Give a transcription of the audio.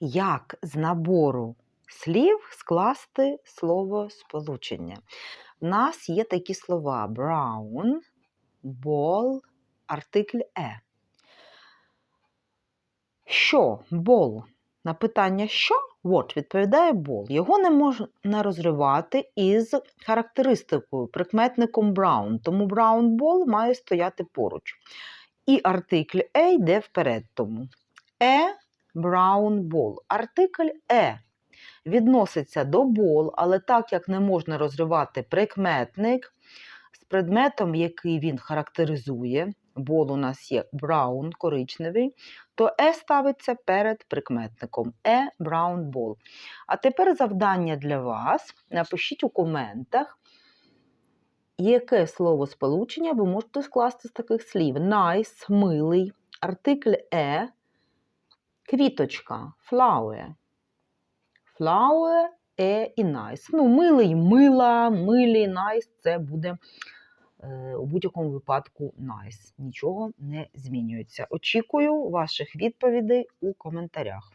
як з набору слів скласти слово сполучення. У нас є такі слова brown, ball, артикль е. Що ball? На питання що? What відповідає ball. Його не можна розривати із характеристикою, прикметником brown, тому brown ball має стояти поруч. І артикль е йде вперед тому. Е brown ball. Артикль е відноситься до ball, але так як не можна розривати прикметник з предметом, який він характеризує, бол у нас є brown, коричневий, то е ставиться перед прикметником е brown ball. А тепер завдання для вас. Напишіть у коментах, яке слово сполучення ви можете скласти з таких слів: nice, милий, артикль е, квіточка, flower. Flower, е і nice. Ну, милий, мила, милі, nice це буде е, у будь-якому випадку nice. Нічого не змінюється. Очікую ваших відповідей у коментарях.